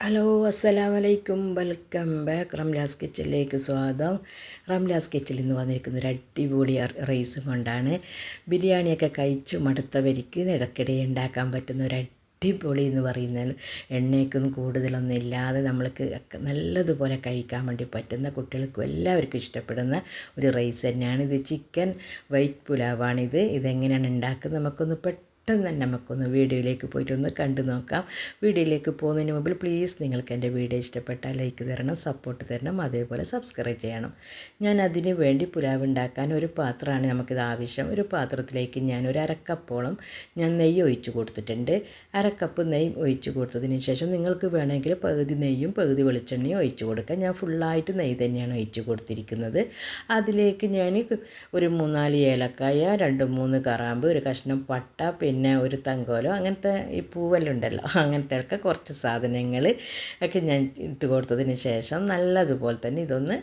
Hello അസ്സലാം വലൈക്കും welcome back. Ramla's കിച്ചണിലേക്ക് സ്വാഗതം. റംലാസ് കിച്ചണിൽ നിന്ന് വന്നിരിക്കുന്ന ഒരു അടിപൊളി റൈസും കൊണ്ടാണ്. ബിരിയാണിയൊക്കെ കഴിച്ച് മടുത്തവരിക്ക് ഇടയ്ക്കിടെ ഉണ്ടാക്കാൻ പറ്റുന്ന ഒരു അടിപൊളി എന്ന് പറയുന്നത് എണ്ണയ്ക്കൊന്നും കൂടുതലൊന്നും ഇല്ലാതെ നമ്മൾക്ക് നല്ലതുപോലെ കഴിക്കാൻ വേണ്ടി പറ്റുന്ന കുട്ടികൾക്കും എല്ലാവർക്കും ഇഷ്ടപ്പെടുന്ന ഒരു റൈസ് തന്നെയാണ്. ഇത് ചിക്കൻ വൈറ്റ് പുലാവാണിത്. ഇതെങ്ങനെയാണ് ഉണ്ടാക്കുന്നത്? നമുക്കൊന്ന് പെട്ടെന്ന് പെട്ടെന്ന് തന്നെ നമുക്കൊന്ന് വീഡിയോയിലേക്ക് പോയിട്ട് ഒന്ന് കണ്ടു നോക്കാം. വീഡിയോയിലേക്ക് പോകുന്നതിന് മുമ്പിൽ പ്ലീസ് നിങ്ങൾക്ക് എന്റെ വീഡിയോ ഇഷ്ടപ്പെട്ടാൽ ലൈക്ക് തരണം സപ്പോർട്ട് തരണം അതേപോലെ സബ്സ്ക്രൈബ് ചെയ്യണം. ഞാൻ അതിന് വേണ്ടി പുലാവ് ഉണ്ടാക്കാൻ ഒരു പാത്രമാണ് നമുക്കിത് ആവശ്യം. ഒരു പാത്രത്തിലേക്ക് ഞാൻ ഒരു അരക്കപ്പോളം ഞാൻ നെയ്യ് ഒഴിച്ചു കൊടുത്തിട്ടുണ്ട്. അരക്കപ്പ് നെയ്യ് ഒഴിച്ചു കൊടുത്തതിന് ശേഷം നിങ്ങൾക്ക് വേണമെങ്കിൽ പകുതി നെയ്യും പകുതി വെളിച്ചെണ്ണയും ഒഴിച്ചു കൊടുക്കാം. ഞാൻ ഫുള്ളായിട്ട് നെയ്യ് തന്നെയാണ് ഒഴിച്ചു കൊടുത്തിരിക്കുന്നത്. അതിലേക്ക് ഞാൻ ഒരു മൂന്നാൽ ഏലക്കായ രണ്ട് മൂന്ന് കറാമ്പ് ഒരു കഷ്ണം പട്ട പിന്നെ പിന്നെ ഒരു തങ്കോലോ അങ്ങനത്തെ ഈ പൂവെല്ലാം ഉണ്ടല്ലോ അങ്ങനത്തെ ഒക്കെ കുറച്ച് സാധനങ്ങൾ ഒക്കെ ഞാൻ ഇട്ട് കൊടുത്തതിന് ശേഷം നല്ലതുപോലെ തന്നെ ഇതൊന്ന്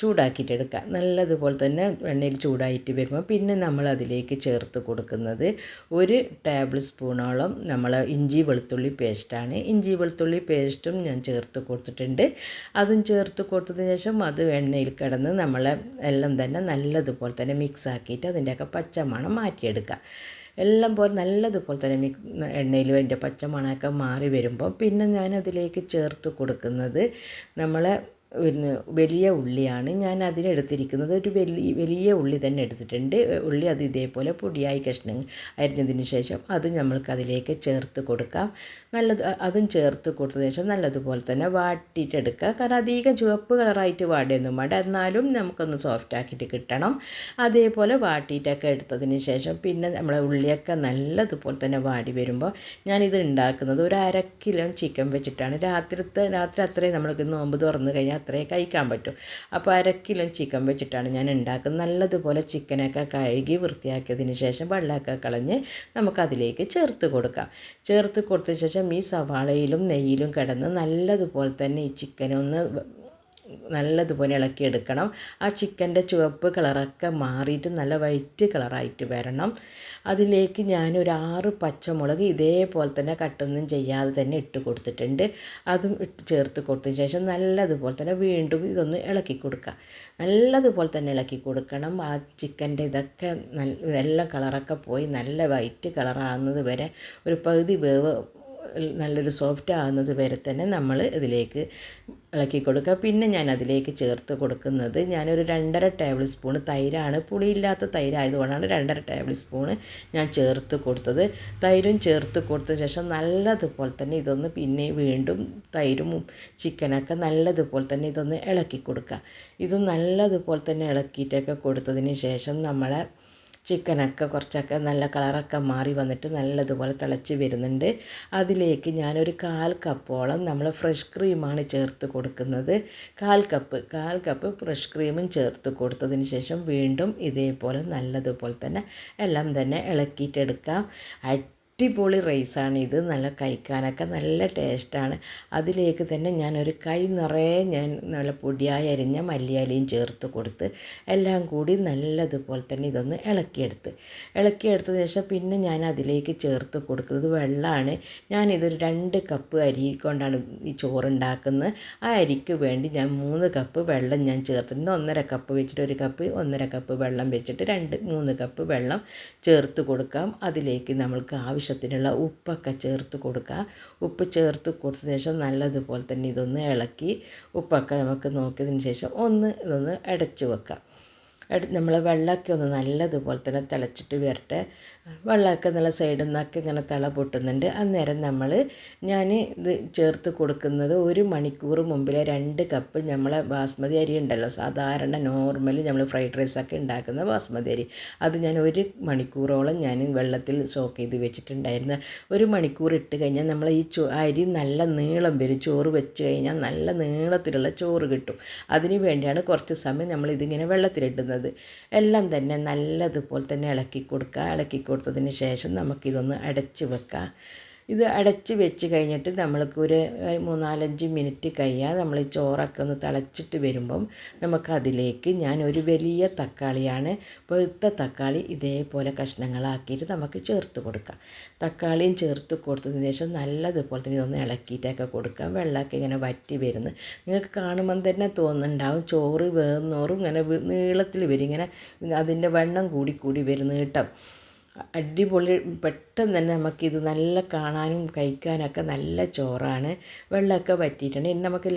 ചൂടാക്കിയിട്ടെടുക്കുക നല്ലതുപോലെ തന്നെ എണ്ണയിൽ ചൂടായിട്ട് വരുമ്പോൾ പിന്നെ നമ്മൾ അതിലേക്ക് ചേർത്ത് കൊടുക്കുന്നത് ഒരു ടേബിൾ സ്പൂണോളം നമ്മൾ ഇഞ്ചി വെളുത്തുള്ളി പേസ്റ്റാണ് ഇഞ്ചി വെളുത്തുള്ളി പേസ്റ്റും ഞാൻ ചേർത്ത് കൊടുത്തിട്ടുണ്ട്. അതും ചേർത്ത് കൊടുത്തതിന് ശേഷം അത് എണ്ണയിൽ കിടന്ന് നമ്മൾ എല്ലാം തന്നെ നല്ലതുപോലെ തന്നെ മിക്സ് ആക്കിയിട്ട് അതിന്റെയൊക്കെ പച്ചമണം മാറ്റിയെടുക്കുക. എല്ലാം പോലെ നല്ലതുപോലെ തന്നെ മി എണ്ണയിൽ അതിന്റെ പച്ചമണമൊക്കെ മാറി വരുമ്പോൾ പിന്നെ ഞാനതിലേക്ക് ചേർത്ത് കൊടുക്കുന്നത് നമ്മളെ പിന്നെ വലിയ ഉള്ളിയാണ് ഞാൻ അതിനെടുത്തിരിക്കുന്നത്. ഒരു വലിയ വലിയ ഉള്ളി തന്നെ എടുത്തിട്ടുണ്ട്. ഉള്ളി അത് ഇതേപോലെ പൊടിയായി കഷ്ണം അരിഞ്ഞതിന് ശേഷം അത് നമ്മൾക്ക് അതിലേക്ക് ചേർത്ത് കൊടുക്കാം. നല്ലത് അതും ചേർത്ത് കൊടുത്തതിന് ശേഷം നല്ലതുപോലെ തന്നെ വാട്ടിയിട്ടെടുക്കുക. കാരണം അധികം ചുവപ്പ് കളറായിട്ട് വാടിയൊന്നും വേണ്ട എന്നാലും നമുക്കൊന്ന് സോഫ്റ്റ് ആക്കിയിട്ട് കിട്ടണം. അതേപോലെ വാട്ടിയിട്ടൊക്കെ എടുത്തതിന് ശേഷം പിന്നെ നമ്മളെ ഉള്ളിയൊക്കെ നല്ലതുപോലെ തന്നെ വാടി വരുമ്പോൾ ഞാനിത് ഉണ്ടാക്കുന്നത് ഒരു അര കിലോ ചിക്കൻ വെച്ചിട്ടാണ്. രാത്രിത്തെ രാത്രി അത്രയും നമ്മൾക്ക് നോമ്പ് തുറന്നു കഴിഞ്ഞാൽ അത്രയും കഴിക്കാൻ പറ്റൂ. അപ്പോൾ അര കിലോ ചിക്കൻ വെച്ചിട്ടാണ് ഞാൻ ഉണ്ടാക്കുന്നത്. നല്ലതുപോലെ ചിക്കനൊക്കെ കഴുകി വൃത്തിയാക്കിയതിന് ശേഷം വെള്ളമൊക്കെ കളഞ്ഞ് നമുക്കതിലേക്ക് ചേർത്ത് കൊടുക്കാം. ചേർത്ത് കൊടുത്തതിന് ശേഷം ഈ സവാളയിലും നെയ്യിലും കിടന്ന് നല്ലതുപോലെ തന്നെ ഈ ചിക്കനൊന്ന് നല്ലതുപോലെ ഇളക്കിയെടുക്കണം. ആ ചിക്കന്റെ ചുവപ്പ് കളറൊക്കെ മാറിയിട്ട് നല്ല വൈറ്റ് കളറായിട്ട് വരണം. അതിലേക്ക് ഞാനൊരു ആറ് പച്ചമുളക് ഇതേപോലെ തന്നെ കട്ടൊന്നും ചെയ്യാതെ തന്നെ ഇട്ട് കൊടുത്തിട്ടുണ്ട്. അതും ഇട്ട് ചേർത്ത് കൊടുത്തതിന് ശേഷം നല്ലതുപോലെ തന്നെ വീണ്ടും ഇതൊന്ന് ഇളക്കി കൊടുക്കുക. നല്ലതുപോലെ തന്നെ ഇളക്കി കൊടുക്കണം. ആ ചിക്കന്റെ ഇതൊക്കെ നല്ല എല്ലാ കളറൊക്കെ പോയി നല്ല വൈറ്റ് കളറാകുന്നത് വരെ ഒരു പകുതി വേവ് നല്ലൊരു സോഫ്റ്റ് ആകുന്നത് വരെ തന്നെ നമ്മൾ ഇതിലേക്ക് ഇളക്കി കൊടുക്കുക. പിന്നെ ഞാൻ അതിലേക്ക് ചേർത്ത് കൊടുക്കുന്നത് ഞാനൊരു രണ്ടര ടേബിൾ സ്പൂൺ തൈരാണ്. പുളിയില്ലാത്ത തൈരായതുകൊണ്ടാണ് രണ്ടര ടേബിൾ സ്പൂൺ ഞാൻ ചേർത്ത് കൊടുത്തത്. തൈരും ചേർത്ത് കൊടുത്ത ശേഷം നല്ലതുപോലെ തന്നെ ഇതൊന്ന് പിന്നെ വീണ്ടും തൈരും ചിക്കനൊക്കെ നല്ലതുപോലെ തന്നെ ഇതൊന്ന് ഇളക്കി കൊടുക്കുക. ഇതും നല്ലതുപോലെ തന്നെ ഇളക്കിയിട്ടൊക്കെ കൊടുത്തതിന് ശേഷം നമ്മളെ ചിക്കനൊക്കെ കുറച്ചൊക്കെ നല്ല കളറൊക്കെ മാറി വന്നിട്ട് നല്ലതുപോലെ തിളച്ച് വരുന്നുണ്ട്. അതിലേക്ക് ഞാനൊരു കാൽ കപ്പോളം നമ്മൾ ഫ്രഷ് ക്രീമാണ് ചേർത്ത് കൊടുക്കുന്നത്. കാൽ കപ്പ് കാൽ കപ്പ് ഫ്രഷ് ക്രീമും ചേർത്ത് കൊടുത്തതിന് ശേഷം വീണ്ടും ഇതേപോലെ നല്ലതുപോലെ തന്നെ എല്ലാം തന്നെ ഇളക്കിയിട്ടെടുക്കാം. അടിപൊളി റൈസാണ് ഇത്. നല്ല കഴിക്കാനൊക്കെ നല്ല ടേസ്റ്റാണ്. അതിലേക്ക് തന്നെ ഞാനൊരു കൈ നിറയെ ഞാൻ നല്ല പൊടിയായി അരിഞ്ഞ മല്ലിയാലയും ചേർത്ത് കൊടുത്ത് എല്ലാം കൂടി നല്ലതുപോലെ തന്നെ ഇതൊന്ന് ഇളക്കിയെടുത്ത്. ഇളക്കിയെടുത്തതിന് ശേഷം പിന്നെ ഞാൻ അതിലേക്ക് ചേർത്ത് കൊടുക്കുന്നത് വെള്ളമാണ്. ഞാനിതൊരു രണ്ട് കപ്പ് അരി കൊണ്ടാണ് ഈ ചോറുണ്ടാക്കുന്നത്. ആ അരിക്ക് വേണ്ടി ഞാൻ മൂന്ന് കപ്പ് വെള്ളം ഞാൻ ചേർത്തിട്ടുണ്ട്. ഒന്നര കപ്പ് വെച്ചിട്ട് ഒരു കപ്പ് ഒന്നര കപ്പ് വെള്ളം വെച്ചിട്ട് രണ്ട് മൂന്ന് കപ്പ് വെള്ളം ചേർത്ത് കൊടുക്കാം. അതിലേക്ക് നമ്മൾക്ക് ആവശ്യം ആവശ്യത്തിനുള്ള ഉപ്പൊക്കെ ചേർത്ത് കൊടുക്കുക. ഉപ്പ് ചേർത്ത് കൊടുത്തതിന് ശേഷം നല്ലതുപോലെ തന്നെ ഇതൊന്ന് ഇളക്കി ഉപ്പൊക്കെ നമുക്ക് നോക്കിയതിന് ശേഷം ഒന്ന് ഇതൊന്ന് അടച്ച് വെക്കാം നമ്മൾ വെള്ളമൊക്കെ ഒന്ന് നല്ലതുപോലെ തന്നെ തിളച്ചിട്ട് വരട്ടെ. വെള്ളമൊക്കെ നല്ല സൈഡിൽ നിന്നൊക്കെ ഇങ്ങനെ തിള പൊട്ടുന്നുണ്ട്. അന്നേരം നമ്മൾ ഞാൻ ഇത് ചേർത്ത് കൊടുക്കുന്നത് ഒരു മണിക്കൂർ മുമ്പിലെ രണ്ട് കപ്പ് നമ്മളെ ബാസ്മതി അരി ഉണ്ടല്ലോ. സാധാരണ നോർമൽ നമ്മൾ ഫ്രൈഡ് റൈസൊക്കെ ഉണ്ടാക്കുന്ന ബാസ്മതി അരി. അത് ഞാൻ ഒരു മണിക്കൂറോളം ഞാൻ വെള്ളത്തിൽ സോക്ക് ചെയ്ത് വെച്ചിട്ടുണ്ടായിരുന്നു. ഒരു മണിക്കൂർ ഇട്ട് കഴിഞ്ഞാൽ നമ്മൾ ഈ അരി നല്ല നീളം വരും. ചോറ് വെച്ച് കഴിഞ്ഞാൽ നല്ല നീളത്തിലുള്ള ചോറ് കിട്ടും. അതിന് വേണ്ടിയാണ് കുറച്ച് സമയം നമ്മൾ ഇതിങ്ങനെ വെള്ളത്തിലിടുന്നത് എല്ലാം തന്നെ നല്ലതുപോലെ തന്നെ ഇളക്കി കൊടുക്കുക. ഇളക്കി കൊടുത്തതിന് ശേഷം നമുക്കിതൊന്ന് അടച്ച് വെക്കാം ഇത് അടച്ച് വെച്ച് കഴിഞ്ഞിട്ട് നമ്മൾക്ക് ഒരു മൂന്നാലഞ്ച് മിനിറ്റ് കഴിയാൽ നമ്മൾ ചോറൊക്കെ ഒന്ന് തിളച്ചിട്ട് വരുമ്പം നമുക്കതിലേക്ക് ഞാൻ ഒരു വലിയ തക്കാളിയാണ് പഴുത്ത തക്കാളി ഇതേപോലെ കഷ്ണങ്ങളാക്കിയിട്ട് നമുക്ക് ചേർത്ത് കൊടുക്കാം. തക്കാളിയും ചേർത്ത് കൊടുത്തതിന് ശേഷം നല്ലതുപോലെ തന്നെ ഇതൊന്ന് ഇളക്കിയിട്ടൊക്കെ കൊടുക്കാം. വെള്ളമൊക്കെ ഇങ്ങനെ വറ്റി വരുന്നു. നിങ്ങൾക്ക് കാണുമ്പം തന്നെ തോന്നുന്നുണ്ടാവും ചോറ് വേർന്നോറും ഇങ്ങനെ നീളത്തിൽ വരും. ഇങ്ങനെ അതിന്റെ വെണ്ണം കൂടി കൂടി വരും നീട്ടം അടിപൊളി പെട്ടെന്ന് തന്നെ നമുക്കിത് നല്ല കാണാനും കഴിക്കാനൊക്കെ നല്ല ചോറാണ്. വെള്ളമൊക്കെ ഇനി നമുക്ക്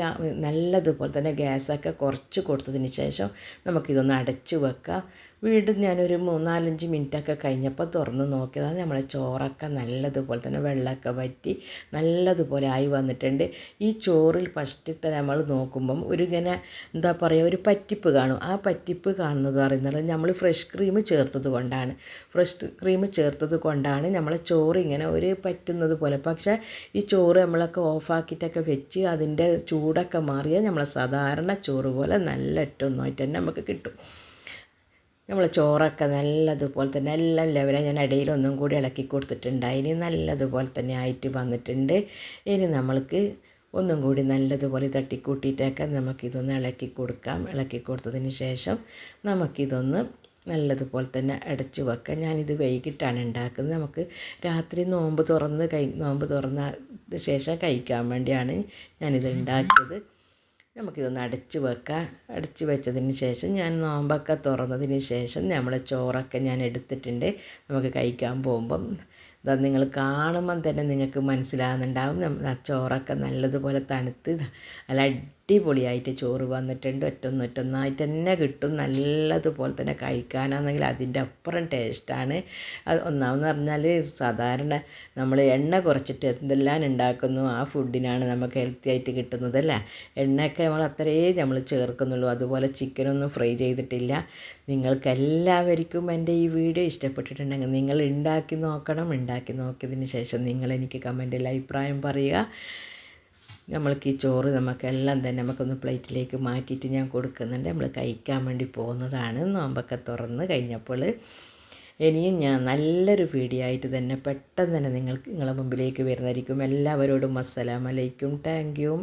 നല്ലതുപോലെ തന്നെ ഗ്യാസൊക്കെ കുറച്ച് കൊടുത്തതിന് ശേഷം നമുക്കിതൊന്ന് അടച്ച് വെക്കാം. വീണ്ടും ഞാനൊരു മൂന്നാലഞ്ച് മിനിറ്റൊക്കെ കഴിഞ്ഞപ്പോൾ തുറന്ന് നോക്കിയതാണ്. നമ്മളെ ചോറൊക്കെ നല്ലതുപോലെ തന്നെ വെള്ളമൊക്കെ വറ്റി നല്ലതുപോലെ ആയി വന്നിട്ടുണ്ട്. ഈ ചോറിൽ ഫസ്റ്റ് തന്നെ നമ്മൾ നോക്കുമ്പം ഒരു ഇങ്ങനെ എന്താ പറയുക ഒരു പറ്റിപ്പ് കാണും. ആ പറ്റിപ്പ് കാണുന്നത് പറയുന്നത് നമ്മൾ ഫ്രഷ് ക്രീം ചേർത്തത് കൊണ്ടാണ്. ഫ്രഷ് ക്രീം ചേർത്തത് കൊണ്ടാണ് നമ്മളെ ചോറ് ഇങ്ങനെ ഒരു പറ്റുന്നത് പോലെ. പക്ഷേ ഈ ചോറ് നമ്മളൊക്കെ ഓഫാക്കിയിട്ടൊക്കെ വെച്ച് അതിന്റെ ചൂടൊക്കെ മാറിയാൽ നമ്മളെ സാധാരണ ചോറ് പോലെ നല്ല ഒറ്റൊന്നായിട്ട് തന്നെ നമുക്ക് കിട്ടും. നമ്മൾ ചോറൊക്കെ നല്ലതുപോലെ തന്നെ എല്ലാം ലെവലായി ഞാൻ ഇടയിൽ ഒന്നും കൂടി ഇളക്കി കൊടുത്തിട്ടുണ്ട്. അതിന് നല്ലതുപോലെ തന്നെ ആയിട്ട് വന്നിട്ടുണ്ട്. ഇനി നമ്മൾക്ക് ഒന്നും കൂടി നല്ലതുപോലെ തട്ടിക്കൂട്ടിയിട്ടൊക്കെ നമുക്കിതൊന്ന് ഇളക്കി കൊടുക്കാം. ഇളക്കി കൊടുത്തതിന് ശേഷം നമുക്കിതൊന്ന് നല്ലതുപോലെ തന്നെ അടച്ചു വെക്കാം. ഞാനിത് വൈകിട്ടാണ് ഉണ്ടാക്കുന്നത്. നമുക്ക് രാത്രി നോമ്പ് തുറന്ന് കൈ നോമ്പ് തുറന്ന ശേഷം കഴിക്കാൻ വേണ്ടിയാണ് ഞാനിത് ഉണ്ടാക്കിയത്. നമുക്കിതൊന്ന് അടച്ച് വെക്കാം. അടച്ച് വെച്ചതിന് ശേഷം ഞാൻ നോമ്പൊക്കെ തുറന്നതിന് ശേഷം നമ്മളെ ചോറൊക്കെ ഞാൻ എടുത്തിട്ടുണ്ട്. നമുക്ക് കഴിക്കാൻ പോകുമ്പം ഇതാ നിങ്ങൾ കാണുമ്പം തന്നെ നിങ്ങൾക്ക് മനസ്സിലാകുന്നുണ്ടാവും ആ ചോറൊക്കെ നല്ലതുപോലെ തണുത്ത് നല്ല അടിപൊളിയായിട്ട് ചോറ് വന്നിട്ടുണ്ട് ഒറ്റൊന്നൊറ്റൊന്നായിട്ട് തന്നെ കിട്ടും. നല്ലതുപോലെ തന്നെ കഴിക്കാനാണെങ്കിൽ അതിന്റെ അപ്പുറം ടേസ്റ്റാണ്. അത് ഒന്നാമെന്ന് പറഞ്ഞാൽ സാധാരണ നമ്മൾ എണ്ണ കുറച്ചിട്ട് എന്തെല്ലാം ഉണ്ടാക്കുന്നു ആ ഫുഡിനാണ് നമുക്ക് ഹെൽത്തി ആയിട്ട് കിട്ടുന്നത് അല്ലേ? എണ്ണയൊക്കെ നമ്മൾ അത്രയേ നമ്മൾ ചേർക്കുന്നുള്ളൂ. അതുപോലെ ചിക്കനൊന്നും ഫ്രൈ ചെയ്തിട്ടില്ല. നിങ്ങൾക്ക് എല്ലാവർക്കും എന്റെ ഈ വീഡിയോ ഇഷ്ടപ്പെട്ടിട്ടുണ്ടെങ്കിൽ നിങ്ങൾ ഉണ്ടാക്കി നോക്കണം. ഉണ്ടാക്കി നോക്കിയതിന് ശേഷം നിങ്ങൾ എനിക്ക് കമന്റിൽ അഭിപ്രായം പറയുക. നമ്മൾക്ക് ഈ ചോറ് നമുക്കെല്ലാം തന്നെ നമുക്കൊന്ന് പ്ലേറ്റിലേക്ക് മാറ്റിയിട്ട് ഞാൻ കൊടുക്കുന്നുണ്ട്. നമ്മൾ കഴിക്കാൻ വേണ്ടി പോകുന്നതാണ്. നോമ്പൊക്കെ തുറന്ന് കഴിഞ്ഞപ്പോൾ ഇനിയും ഞാൻ നല്ലൊരു വീഡിയോ ആയിട്ട് തന്നെ പെട്ടെന്ന് തന്നെ നിങ്ങൾക്ക് നിങ്ങളുടെ മുമ്പിലേക്ക് വരുന്നതായിരിക്കും. എല്ലാവരോടും അസ്സലാമലൈക്കും താങ്ക് യു